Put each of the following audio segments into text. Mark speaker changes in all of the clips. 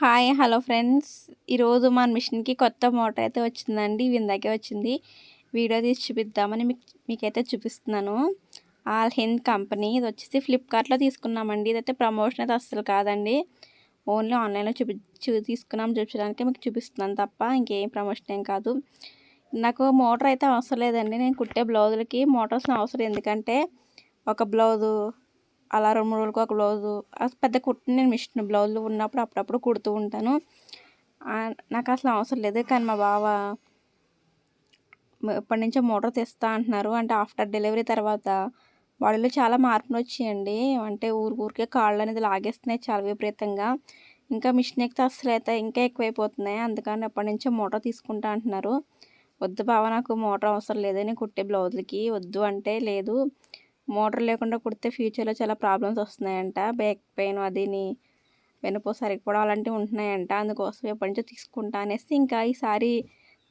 Speaker 1: Hi hello friends. ఈరోజు మన మిషన్కి కొత్త మోటార్ అయితే వచ్చిందండి. ఇవి ఇందాకే వచ్చింది. వీడియో తీసి చూపిద్దామని మీకు మీకైతే చూపిస్తున్నాను. All Hind company. ఇది వచ్చేసి ఫ్లిప్కార్ట్లో తీసుకున్నామండి. ఇదైతే ప్రమోషన్ అయితే అస్సలు కాదండి. ఓన్లీ ఆన్లైన్లో చూపి చూ తీసుకున్నాం. చూపించడానికి మీకు చూపిస్తున్నాను తప్ప ఇంకేం ప్రమోషన్ ఏం కాదు. నాకు మోటార్ అయితే అవసరం లేదండి. నేను కుట్టే బ్లౌజులకి మోటార్స్ అవసరం. ఎందుకంటే ఒక బ్లౌజు అలా రెండు మూడు రోజులకు ఒక బ్లౌజు పెద్ద కుట్టు నేను మిషన్ బ్లౌజులు ఉన్నప్పుడు అప్పుడప్పుడు కుడుతూ ఉంటాను. నాకు అసలు అవసరం లేదు కానీ మా బావ ఇప్పటి నుంచో మోటార్ తెస్తా అంటున్నారు. అంటే ఆఫ్టర్ డెలివరీ తర్వాత బాడీలో చాలా మార్పులు వచ్చాయండి. అంటే ఊరు ఊరికే కాళ్ళు అనేది లాగేస్తున్నాయి చాలా విపరీతంగా. ఇంకా మిషన్ ఎక్కితే అసలు అయితే ఇంకా ఎక్కువైపోతున్నాయి. అందుకని ఎప్పటి నుంచో మోటార్ తీసుకుంటా అంటున్నారు. వద్దు బావ నాకు మోటార్ అవసరం లేదు. నేను కుట్టే బ్లౌజులకి. వద్దు అంటే లేదు. మోటార్ లేకుండా కుడితే ఫ్యూచర్లో చాలా ప్రాబ్లమ్స్ వస్తున్నాయంట. బ్యాక్ పెయిన్ అదిని వెనుపో సరిగిపోవడం అలాంటివి ఉంటున్నాయంట. అందుకోసం ఎప్పటి నుంచో తీసుకుంటా అనేసి ఇంకా ఈసారి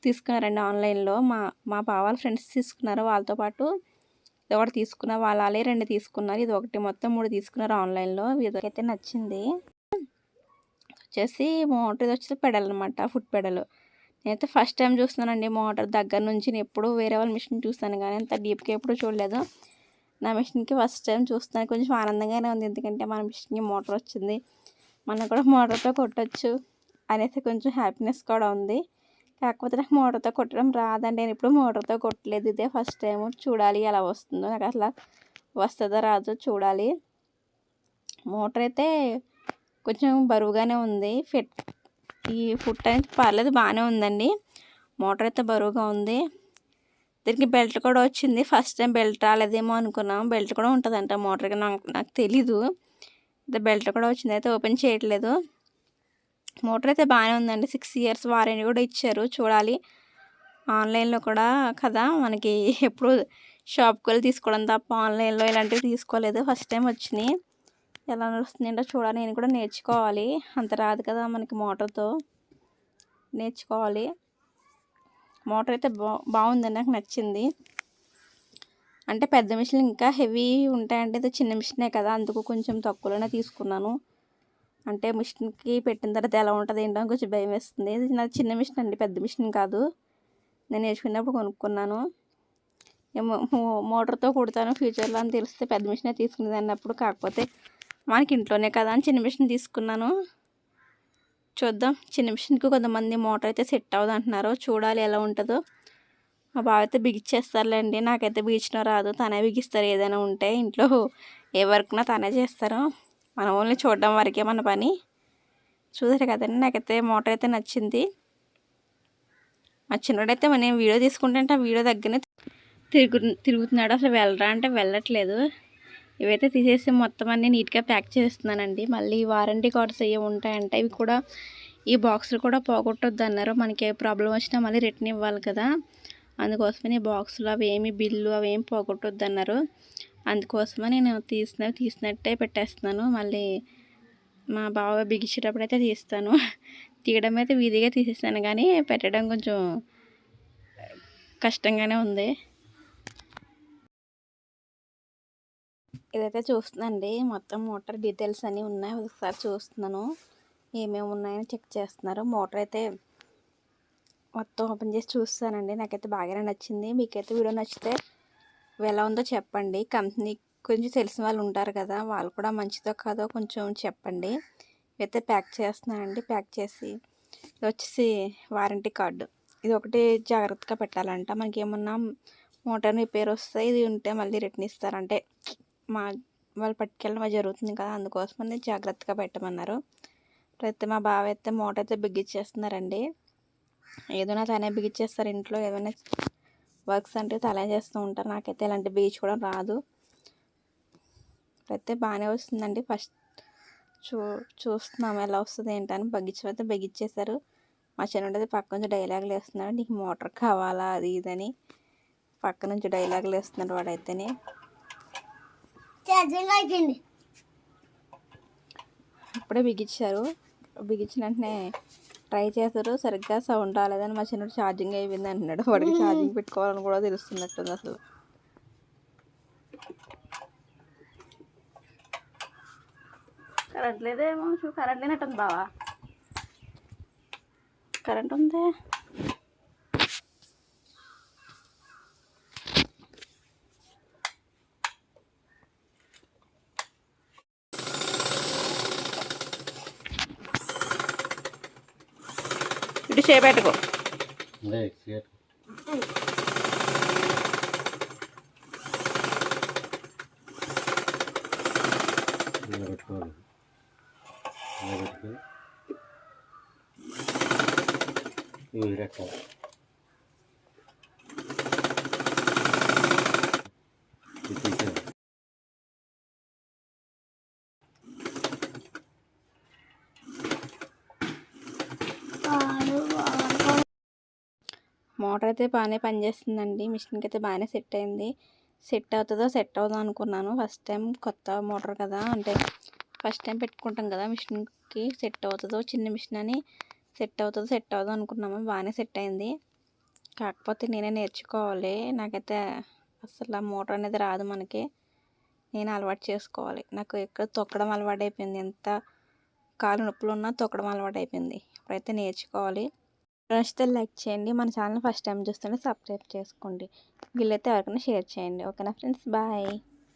Speaker 1: తీసుకున్నారండి ఆన్లైన్లో. మా మా బావాల ఫ్రెండ్స్ తీసుకున్నారు. వాళ్ళతో పాటు ఇది ఒకటి తీసుకున్న వాళ్ళు అలాగే రెండు తీసుకున్నారు. ఇది ఒకటి మొత్తం మూడు తీసుకున్నారు ఆన్లైన్లో. ఇదైతే నచ్చింది. వచ్చేసి మోటార్ ఇది వచ్చేసి పెడల్ అనమాట ఫుడ్ పెడల్. నేనైతే ఫస్ట్ టైం చూస్తున్నానండి మోటార్. దగ్గర నుంచి నేను ఎప్పుడు వేరే వాళ్ళ మిషన్ చూస్తాను కానీ అంత డీప్గా ఎప్పుడు చూడలేదు. నా మిషన్కి ఫస్ట్ టైం చూస్తాను కొంచెం ఆనందంగానే ఉంది. ఎందుకంటే మన మిషన్కి మోటార్ వచ్చింది. మనం కూడా మోటార్తో కొట్టచ్చు అనేసి కొంచెం హ్యాపీనెస్ కూడా ఉంది. కాకపోతే నాకు మోటార్తో కొట్టడం రాదండి. నేను ఇప్పుడు మోటార్తో కొట్టలేదు. ఇదే ఫస్ట్ టైం చూడాలి ఎలా వస్తుందో. నాకు అసలు వస్తుందో రాదో చూడాలి. మోటార్ అయితే కొంచెం బరువుగానే ఉంది. ఫిట్ ఈ ఫుట్ అనేది పర్లేదు. బాగానే ఉందండి. మోటార్ అయితే బరువుగా ఉంది. దీనికి బెల్ట్ కూడా వచ్చింది. ఫస్ట్ టైం బెల్ట్ రాలేదేమో అనుకున్నాం. బెల్ట్ కూడా ఉంటుందంట. మోటార్కి నాకు నాకు తెలీదు. బెల్ట్ కూడా వచ్చింది. అయితే ఓపెన్ చేయట్లేదు. మోటార్ అయితే బాగానే ఉందండి. సిక్స్ ఇయర్స్ వారంటీ కూడా ఇచ్చారు. చూడాలి. ఆన్లైన్లో కూడా కదా. మనకి ఎప్పుడు షాప్కి వెళ్ళి తీసుకోవడం తప్ప ఆన్లైన్లో ఇలాంటివి తీసుకోలేదు. ఫస్ట్ టైం వచ్చినాయి ఎలా నడుస్తుందంటే చూడాలి. నేను కూడా నేర్చుకోవాలి. అంత రాదు కదా మనకి మోటార్తో. నేర్చుకోవాలి. మోటార్ అయితే బా బాగుంది నాకు నచ్చింది. అంటే పెద్ద మిషన్లు ఇంకా హెవీ ఉంటాయంటే ఇది చిన్న మిషనే కదా అందుకు కొంచెం తక్కువలోనే తీసుకున్నాను. అంటే మిషన్కి పెట్టిన తర్వాత ఎలా ఉంటుంది ఏంటో కొంచెం భయం వేస్తుంది. ఇది నాది చిన్న మిషన్ అండి పెద్ద మిషన్ కాదు. నేను నేర్చుకున్నప్పుడు కొనుక్కున్నాను. మోటార్తో కుడతాను ఫ్యూచర్లో అని తెలిస్తే పెద్ద మిషనే తీసుకునేది అన్నప్పుడు కాకపోతే మనకి ఇంట్లోనే కదా అని చిన్న మిషన్ తీసుకున్నాను. చూద్దాం. చిన్న మిషన్కి కొంతమంది మోటార్ అయితే సెట్ అవ్వదు అంటున్నారు చూడాలి ఎలా ఉంటుందో. మా బావ అయితే బిగిచ్చేస్తారులేండి. నాకైతే బిగించడం రాదు. తనే బిగిస్తారు ఏదైనా ఉంటే. ఇంట్లో ఏ వర్క్నా తనే చేస్తారు. మనం ఓన్లీ చూడడం వరకే మన పని. చూసారు కదండి నాకైతే మోటార్ అయితే నచ్చింది. మా చిన్నోడైతే నేను వీడియో తీసుకుంటే ఆ వీడియో దగ్గరనే తిరుగు తిరుగుతున్నాడు. అసలు వెళ్ళరా అంటే వెళ్ళట్లేదు. ఇవైతే తీసేసి మొత్తం అన్నీ నీట్గా ప్యాక్ చేస్తున్నానండి. మళ్ళీ వారంటీ కార్డ్స్ ఏవి ఉంటాయంటే. ఇవి కూడా ఈ బాక్సులు కూడా పోగొట్టొద్దు అన్నారు మనకి ఏ ప్రాబ్లం వచ్చినా మళ్ళీ రిటర్న్ ఇవ్వాలి కదా. అందుకోసమని ఈ బాక్సులు అవి ఏమి బిల్లు అవి ఏమి పోగొట్టొద్దు అన్నారు అందుకోసమే నేను తీసిన తీసినట్టే పెట్టేస్తున్నాను. మళ్ళీ మా బావ బిగించేటప్పుడు అయితే తీస్తాను. తీయడం అయితే వీధిగా తీసేసాను. కానీ పెట్టడం కొంచెం కష్టంగానే ఉంది. ఇదైతే చూస్తుందండి. మొత్తం మోటార్ డీటెయిల్స్ అన్నీ ఉన్నాయి. ఒకసారి చూస్తున్నాను. ఏమేమి ఉన్నాయని చెక్ చేస్తున్నారు. మోటార్ అయితే మొత్తం ఓపెన్ చేసి చూస్తానండి. నాకైతే బాగానే నచ్చింది. మీకైతే వీడియో నచ్చితే ఎలా ఉందో చెప్పండి. కంపెనీ కొంచెం తెలిసిన వాళ్ళు ఉంటారు కదా వాళ్ళు కూడా మంచిదో కాదో కొంచెం చెప్పండి. అయితే ప్యాక్ చేస్తున్నానండి. ప్యాక్ చేసి ఇది వచ్చేసి వారంటీ కార్డు. ఇది ఒకటి జాగ్రత్తగా పెట్టాలంట. మనకి ఏమన్నా మోటార్ రిపేర్ వస్తే ఇది ఉంటే మళ్ళీ రిటర్న్ ఇస్తారంటే మా వాళ్ళు పట్టుకెళ్ళడం జరుగుతుంది కదా అందుకోసమని జాగ్రత్తగా పెట్టమన్నారు. అయితే మా బావ అయితే మూట అయితే బిగించేస్తున్నారండి. ఏదైనా తనే బిగించేస్తారు ఇంట్లో ఏదైనా వర్క్స్ అంటే తనే చేస్తూ ఉంటారు. నాకైతే ఇలాంటి బిగించుకోవడం రాదు. అయితే బాగానే వస్తుందండి. ఫస్ట్ చూ చూస్తున్నాము ఎలా వస్తుంది ఏంటని బగ్గించమైతే బిగించేశారు. మా చిన్నది పక్క నుంచి డైలాగులు వేస్తున్నాడు. నీకు మోటార్ కావాలా? అది ఇదని పక్క నుంచి డైలాగులు వేస్తున్నాడు వాడైతేనే. ఇప్పుడే బిగించారు. బిగించిన వెంటనే ట్రై చేశారు సరిగ్గా సౌండ్ రాలేదని మా చిన్నడు ఛార్జింగ్ అయిపోయింది అంటున్నాడు. వాడికి ఛార్జింగ్ పెట్టుకోవాలని కూడా తెలుస్తున్నట్టుంది అసలు. కరెంట్ లేదేమో కరెంట్ లేనట్టుంది బావా. కరెంట్ ఉంది? ఇటు చేపెట్టుకో
Speaker 2: అదే సీట్ ఇలా పెట్టుకోవాలి ఇలా పెట్టుకో ఇవి పెట్టాలి ఇది
Speaker 1: మోటార్ అయితే బాగానే పనిచేస్తుందండి మిషన్కి అయితే బాగానే సెట్ అయింది. సెట్ అవుతుందో సెట్ అవుతుందో అనుకున్నాను. ఫస్ట్ టైం కొత్త మోటార్ కదా అంటే ఫస్ట్ టైం పెట్టుకుంటాం కదా మిషన్కి. సెట్ అవుతుందో చిన్న మిషన్ అని సెట్ అవుతుందో సెట్ అవుతుందో అనుకున్నాము. బాగానే సెట్ అయింది. కాకపోతే నేనే నేర్చుకోవాలి. నాకైతే అసలు ఆ మోటార్ అనేది రాదు మనకి. నేను అలవాటు చేసుకోవాలి. నాకు ఎక్కడ తొక్కడం అలవాటు అయిపోయింది ఎంత కాలు నొప్పులు ఉన్నా తొక్కడం అలవాటు అయిపోయింది ఇప్పుడైతే నేర్చుకోవాలి. నచ్చితే లైక్ చేయండి. మన ఛానల్ ఫస్ట్ టైం చూస్తుంటే సబ్స్క్రైబ్ చేసుకోండి. వీళ్ళైతే ఎవరికైనా షేర్ చేయండి. ఓకేనా ఫ్రెండ్స్? బాయ్.